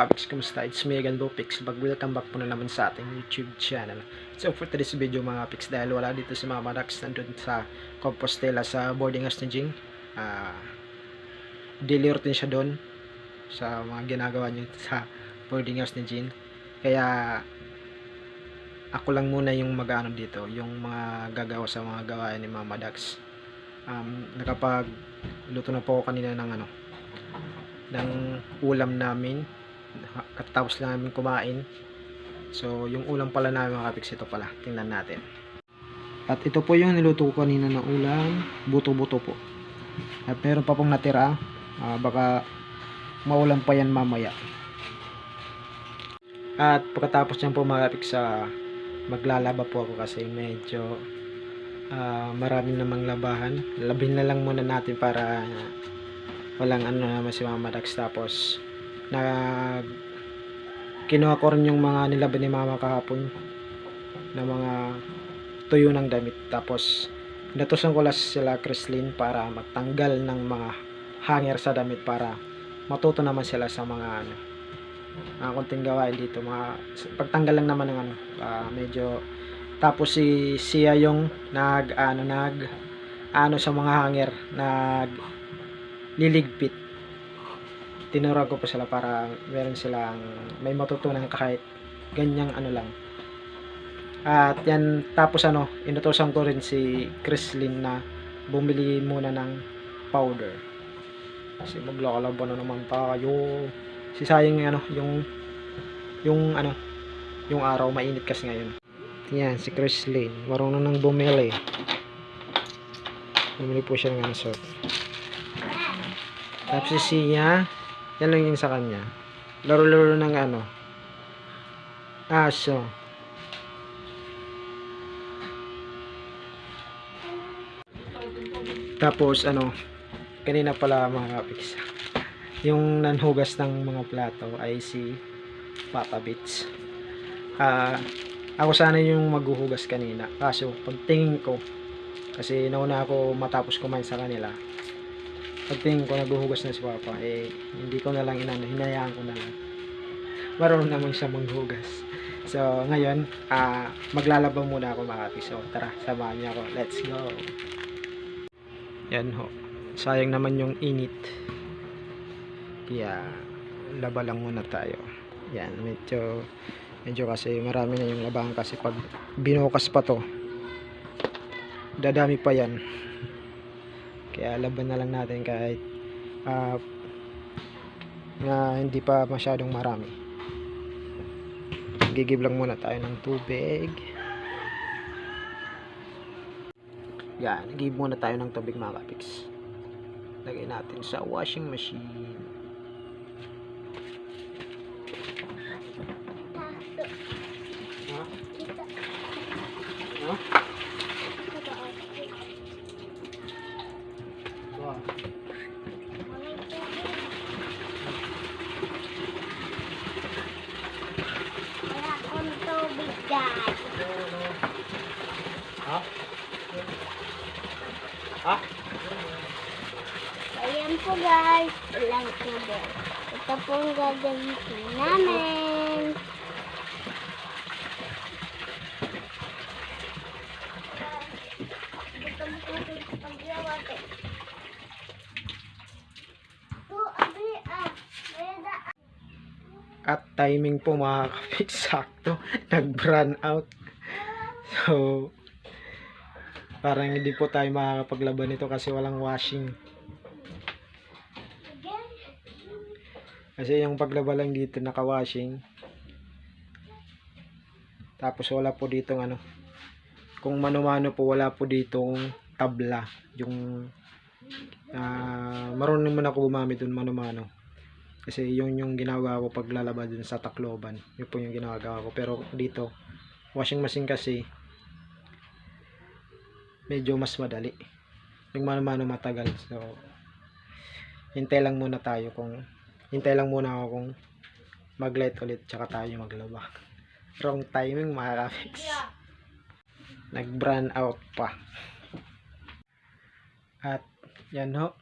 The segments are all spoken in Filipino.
mga kapiks, kumusta? It's me again, Bopix. Welcome back po na naman sa ating YouTube channel. So for today's video mga kapiks, dahil wala dito si Mama Dax nandun sa Compostela sa boarding house ni Jing. Ah, daily routine siya doon sa mga ginagawa niya sa boarding house ni Jing. Kaya ako lang muna yung mag-ano dito, yung mga gagawa sa mga gawain ni Mama Dax. Um, nakapag luto na po ako kanina ng ano, ng ulam namin katapos lang namin kumain. So yung ulam pala namin mga kapiks ito pala. Tingnan natin. At ito po yung niluto ko kanina ng ulam. Buto buto po. At meron pa pong natira. Ah, baka maulam pa yan mamaya. At pagkatapos yan po mga kapiks sa maglalaba po ako kasi medyo ah, marami namang labahan. Labin na lang muna natin para walang ano naman si Mama tapos nag kinuha ko rin yung mga nilaban ni Mama kahapon na mga tuyo ng damit. Tapos natusan ko lang sila Chrislyn para magtanggal ng mga hanger sa damit para matuto naman sila sa mga ano mga konting gawain dito. Mga pagtanggal lang naman ng ano ah, medyo tapos si siya yung nag ano nag ano sa mga hanger nag liligpit tinuro ko po sila para meron silang may matutunan kahit ganyang ano lang. At yan tapos ano inutosan ko rin si Chrislyn na bumili muna ng powder. Kasi maglakalaban na naman tayo si sayang ano yung yung ano yung araw mainit kasi ngayon. Yan si Chrislyn. Marunong nang bumili. Bumili po siya ng ano tapos si Sia, yan lang yung sa kanya. Laro-laro ng ano. Aso. Tapos ano, kanina pala mga kapiks. Yung nanhugas ng mga plato ay si Papa Bits. Ah, ako sana yung maghuhugas kanina. Kaso pagtingin ko kasi nauna ako matapos kumain sa kanila pagtingin ko naghuhugas na si Papa eh hindi ko na lang inano hinayaan ko na lang. Marunong naman siya manghugas so ngayon ah maglalaba muna ako mga kapis so tara samahan niyo ako. Let's go. Yan ho. Sayang naman yung init. Kaya laba lang muna tayo. Yan medyo medyo kasi marami na yung labahan kasi pag binukas pa to dadami pa yan kaya laban na lang natin kahit ah, na hindi pa masyadong marami. Gigib lang muna tayo ng tubig. Yan gigib muna tayo ng tubig mga kapiks. Lagay natin sa washing machine. Ha? ha? Wow. Wala akong tubig, guys. Ha? Ha? Ayan guys. Walang tubig. Ito po ang gagamitin namin. At timing po mga kapit sakto. Nag-run out. So, parang hindi po tayo makakapaglaban nito kasi walang washing. Kasi yung paglaba lang dito naka-washing. Tapos wala po dito ano. Kung mano-mano po wala po ditong tabla. Yung ah marunong naman ako gumamit dun mano-mano. Kasi yun yung ginagawa ko paglalaba dun sa Tacloban. Yun po yung ginagawa ko. Pero dito, washing machine kasi medyo mas madali. Yung mano-mano matagal. So, hintay lang muna tayo kung hintay lang muna ako kung mag-light ulit tsaka tayo maglaba. Wrong timing mga kapiks. Nag-brand out pa. At yan ho.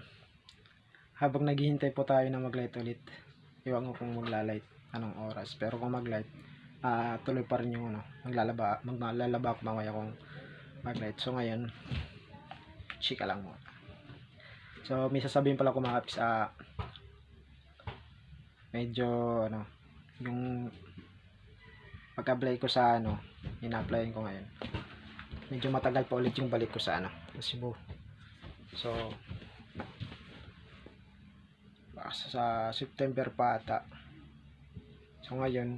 Habang naghihintay po tayo na mag-light ulit. Iwan ko kung maglalight. anong oras. Pero kung mag-light, ah tuloy pa rin yung ano, maglalaba, maglalaba ako mamaya kung mag-light. So ngayon, chika lang muna. So may sasabihin pala ko mga kapiks, ah, medyo ano, yung pag-apply ko sa ano, ina-applyan ko ngayon. Medyo matagal pa ulit yung balik ko sa ano, sa Cebu. So, sa September pa ata. So ngayon,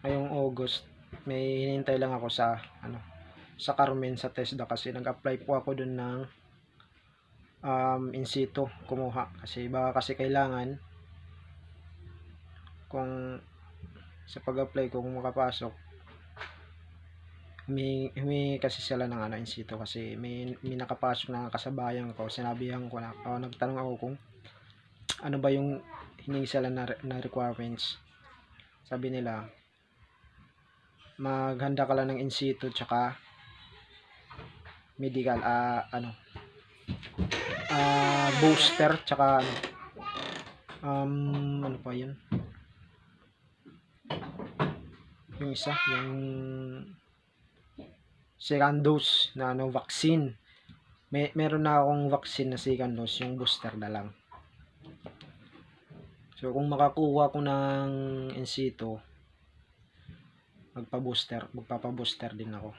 ngayong August, may hinintay lang ako sa ano, sa Carmen sa TESDA kasi nag-apply po ako dun ng um, in situ kumuha kasi baka kasi kailangan kung sa pag-apply kung makapasok humingi, humingi kasi sila ng ano in situ kasi may, may nakapasok na kasabayan ko. Sinabihan ko na oh, nagtanong ako kung ano ba yung hiningi sila na, na requirements. Sabi nila maghanda ka lang ng in situ tsaka medical ah ano ah booster tsaka ano um ano pa yun yung isa yung second dose na ano vaccine. May meron na akong vaccine na second dose yung booster na lang. So kung makakuha ko ng in situ magpa-booster magpapa-booster din ako.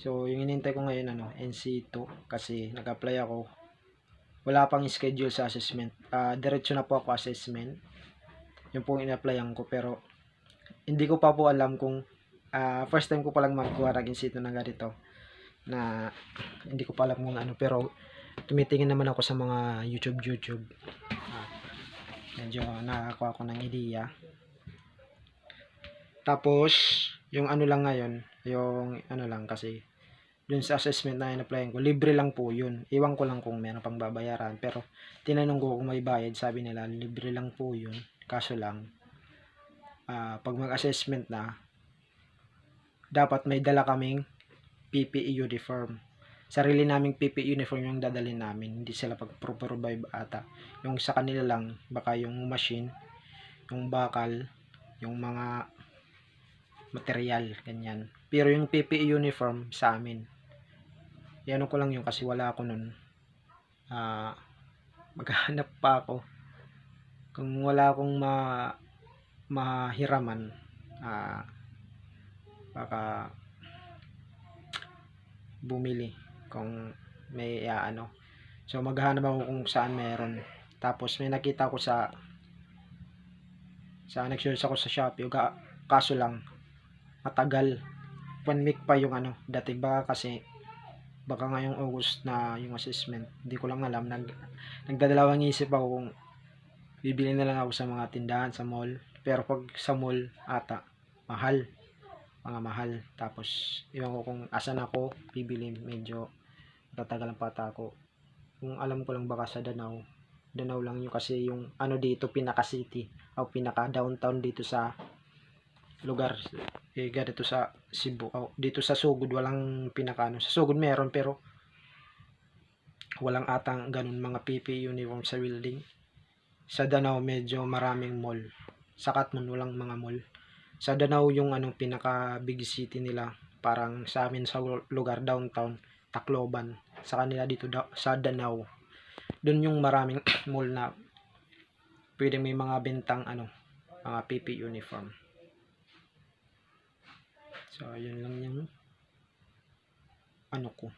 So yung inintay ko ngayon ano NC2 kasi nag-apply ako. Wala pang schedule sa assessment. Ah, diretso na po ako assessment. Yung pong in-applyan ko pero hindi ko pa po alam kung ah, first time ko palang magkuha ng insito na ganito na hindi ko pa alam kung ano pero tumitingin naman ako sa mga YouTube YouTube. Ah, medyo nakakakuha ko ng idea tapos yung ano lang ngayon yung ano lang kasi dun sa assessment na in-applyan ko libre lang po yun. Iwan ko lang kung meron pang babayaran pero tinanong ko kung may bayad sabi nila libre lang po yun kaso lang ah, pag mag-assessment na dapat may dala kaming PPE uniform. Sarili naming PPE uniform yung dadalhin namin. Hindi sila pag provide ata. Yung sa kanila lang baka yung machine yung bakal yung mga material ganyan. Pero yung PPE uniform sa amin yan ko lang yun kasi wala ako nun. Ah maghahanap pa ako. Kung wala akong ma mahiraman. Ah baka bumili kung may ah, ano. So maghahanap ako kung saan meron. Tapos may nakita ko sa sa nag-search ako sa Shopee ga- kaso lang matagal. One week pa yung ano dati. Ba kasi baka ngayong August na yung assessment. Hindi ko lang alam. Nag nagdadalawang isip ako kung bibili na lang ako sa mga tindahan sa mall pero pag sa mall ata mahal. Mga mahal. Tapos iwan ko kung asan ako bibili medyo tatagalan pa ako kung alam ko lang baka sa Danau. Danau lang yun kasi yung ano dito pinaka city o pinaka downtown dito sa lugar. Eh ganito sa Cebu. O dito sa Sugod walang pinaka ano sa Sugod meron pero walang atang ganun mga PP uniform sa building. Sa Danau medyo maraming mall sa Katman walang mga mall. Sa Danau yung anong pinaka big city nila parang sa amin sa lugar downtown Tacloban. Sa kanila dito da- sa Danau. Doon yung maraming mall na pwede may mga bentang ano mga PP uniform. So yun lang yung ano ko.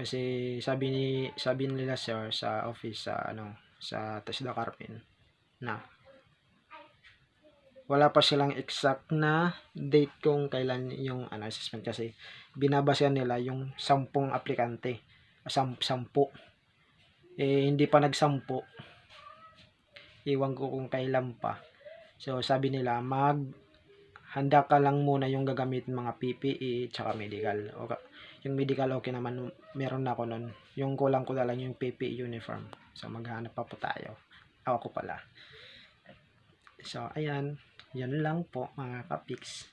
Kasi sabi ni sabi nila sir sa office sa ano sa Tesla Carmen na wala pa silang exact na date kung kailan yung ano, assessment kasi binabasehan nila yung sampung aplikante. Sam, sampu. Eh hindi pa nagsampu. Iwan ko kung kailan pa. So sabi nila mag handa ka lang muna yung gagamitin mga PPE tsaka medical. O yung medical okay naman. Meron na ako nun. Yung kulang ko na lang yung PPE uniform. So maghanap pa po tayo. Ako pala. So ayan yun lang po mga kapiks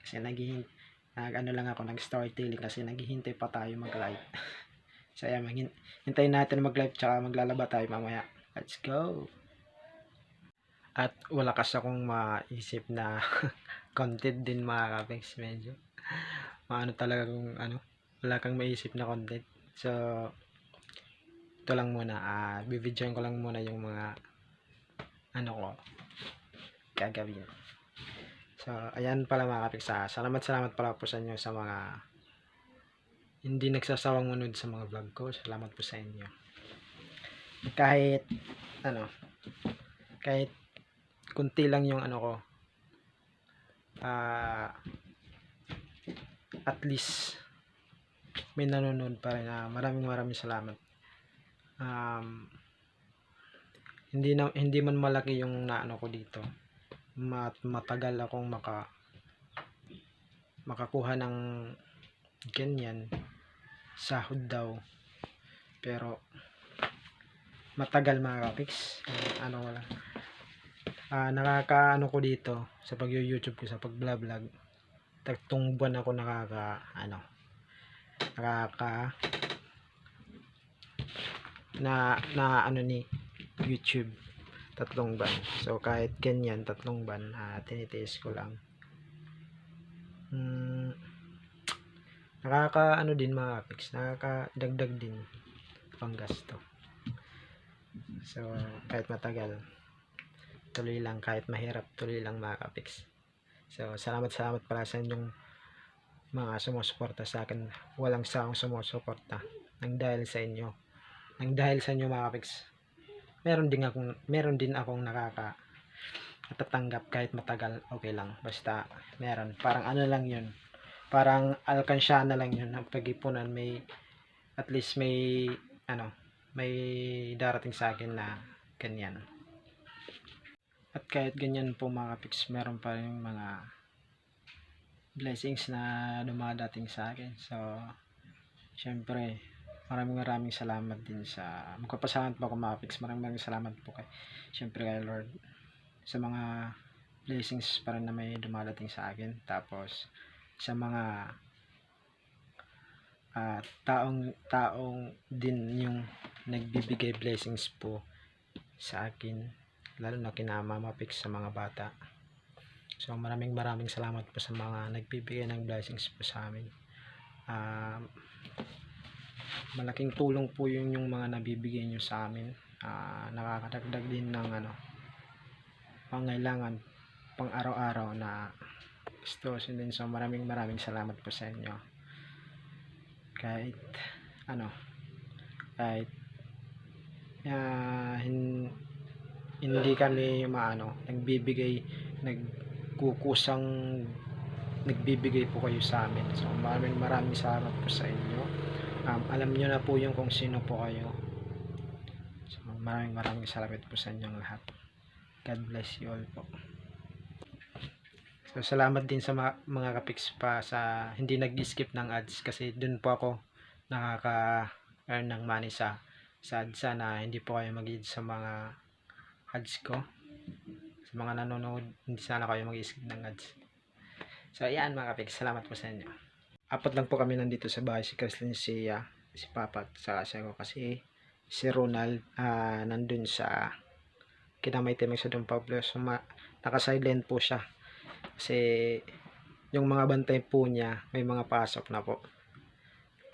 kasi naghihin nag ano lang ako nag storytelling kasi naghihintay pa tayo mag live so ayan hintayin natin mag live tsaka maglalaba tayo mamaya let's go At wala kasi akong maisip na content din mga kapiks. Medyo maano talagang ano, wala kang maisip na content. So, ito lang muna. Ah, bibidyoin ko lang muna yung mga ano ko gagawin. So, ayan pala mga kapiks. Ah, salamat salamat pala po sa inyo sa mga hindi nagsasawang manood sa mga vlog ko. Salamat po sa inyo. Kahit ano, kahit kunti lang yung ano ko, ah, at least may nanonood pa rin. Ah, maraming maraming salamat. Um, hindi na hindi man malaki yung naano ko dito. Mat, matagal akong maka makakuha ng ganyan sahod daw. Pero matagal mga kapiks. Ano wala. Ah, nakakaano ko dito sa pag-YouTube ko sa pag-vlog. Tatlong buwan ako nakaka ano nakaka na na ano ni YouTube tatlong ban. So kahit ganyan tatlong ban ah, tinitiis ko lang. Hmm, nakaka ano din mga kapiks, nakakadagdag din pang gasto. So kahit matagal tuloy lang kahit mahirap tuloy lang mga kapiks. So salamat salamat pala sa inyong mga sumusuporta sa akin. Walang sawang sumusuporta nang dahil sa inyo. Nang dahil sa inyo mga kapiks. Meron din akong meron din akong nakaka natatanggap kahit matagal okay lang. Basta meron. Parang ano lang yun. Parang alkansya na lang yun. Ang pag-ipunan may at least may ano may darating sa akin na ganyan. At kahit ganyan po mga kapiks meron pa rin mga blessings na dumadating sa akin. So syempre maraming maraming salamat din sa magpapasalamat po ako mga kapiks maraming maraming salamat po kay syempre kay Lord sa mga blessings pa rin na may dumadating sa akin. Tapos sa mga ah, taong taong din yung nagbibigay blessings po sa akin lalo na kina Mama Pix sa mga bata. So maraming maraming salamat po sa mga nagbibigay ng blessings po sa amin. Um, malaking tulong po yun yung mga nabibigay nyo sa amin. Ah, nakakadagdag din ng ano pangailangan pang araw-araw na gusto din. So maraming maraming salamat po sa inyo. Kahit ano kahit ah, hin- hindi kami maano nagbibigay nagkukusang nagbibigay po kayo sa amin. So maraming maraming salamat po sa inyo um, alam nyo na po yung kung sino po kayo so maraming maraming salamat po sa inyong lahat God bless you all po So, salamat din sa mga, mga kapiks pa sa hindi nag-skip ng ads kasi dun po ako nakaka-earn ng money sa sa ads na hindi po kayo mag sa mga ads ko. Sa mga nanonood, hindi sana kayo mag-skip ng ads. So, ayan mga kapiks, salamat po sa inyo. Apat lang po kami nandito sa bahay, si Kreslin, si, ah, si Papa at saka si ako. Kasi si Ronald ah, nandun sa kinamay timig sa Don Pablo. So, ma- naka-silent po siya. Kasi yung mga bantay po niya may mga pasok na po.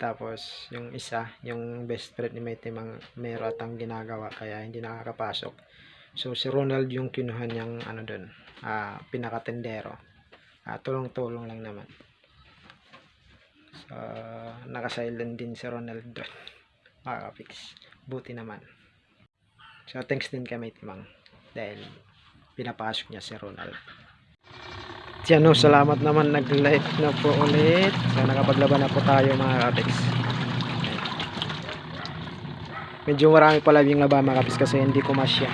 Tapos yung isa yung best friend ni May Timang meron atang ginagawa kaya hindi nakakapasok. So si Ronald yung kinuha niyang ano dun ah, pinakatendero. Ah, tulong-tulong lang naman so naka-silent din si Ronald dun makakapix buti naman so thanks din kay May Timang dahil pinapasok niya si Ronald Tiano, salamat naman nag-live na po ulit. So, nakapaglaban na po tayo mga kapix. Medyo marami pala yung laban mga kapix kasi hindi ko masya.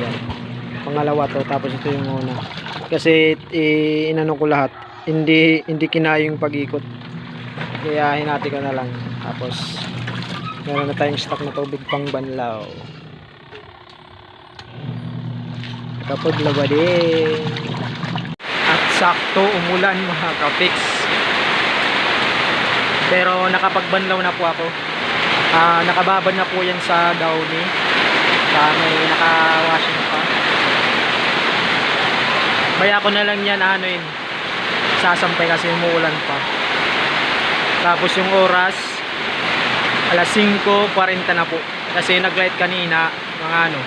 Yan. Pangalawa to, tapos ito yung una. Kasi i- inano ko lahat. Hindi hindi kinaya yung pag-ikot. Kaya hinati ko na lang. Tapos meron na tayong stock na tubig pang banlaw. Nakapaglaba din at sakto umulan mga kapix pero nakapagbanlaw na po ako Ah, nakababad na po yan sa downy sa may nakawashing pa Kaya ko na lang yan ano yun. Sasampay kasi umuulan pa. Tapos yung oras, alas 5.40 na po. Kasi nag-light kanina, mga ano,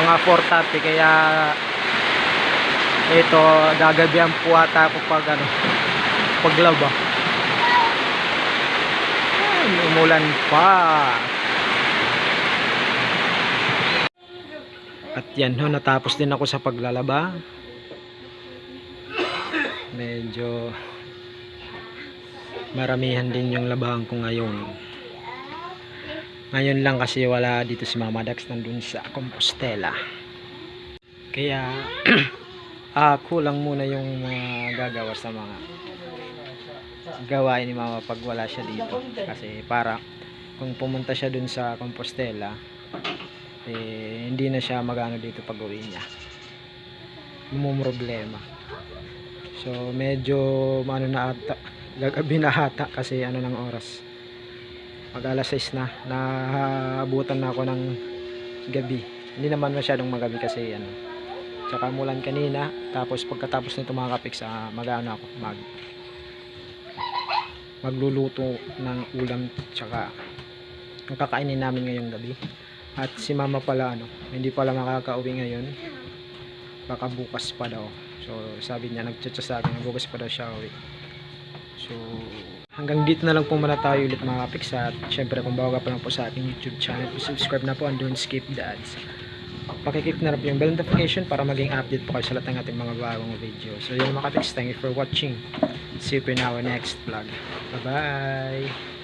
mga 4.30. Kaya ito, gagabihan po ata ako pag ano, paglaba. Ay, umulan pa. At yan ho, natapos din ako sa paglalaba. Medyo maramihan din yung labahan ko ngayon. Ngayon lang kasi wala dito si Mama Dax nandun sa Compostela. Kaya ah kulang muna yung mga gagawa sa mga gawain ni Mama pag wala siya dito. Kasi para kung pumunta siya dun sa Compostela, eh, hindi na siya magano dito pag uwi niya. problema. So, medyo ano na ata, gagabi na ata kasi ano ng oras. Pag alas 6 na, nahabutan na ako ng gabi. Hindi naman masyadong magabi kasi ano. Tsaka mulan kanina, tapos pagkatapos nito mga kapiks, ah, mag-ano ako, mag magluluto ng ulam tsaka ang kakainin namin ngayong gabi. At si mama pala ano, hindi pala makakauwi ngayon. Baka bukas pa daw. So sabi niya nagchat sa bukas pa daw siya uwi. So hanggang dito na lang po muna tayo ulit mga kapiks at syempre kung bago ka pa lang po sa aking YouTube channel, subscribe na po and don't skip the ads. Pakikip na rin yung bell notification para maging update po kayo sa lahat ng ating mga bagong video. So yun mga kapiks, thank you for watching. See you in our next vlog. Bye bye!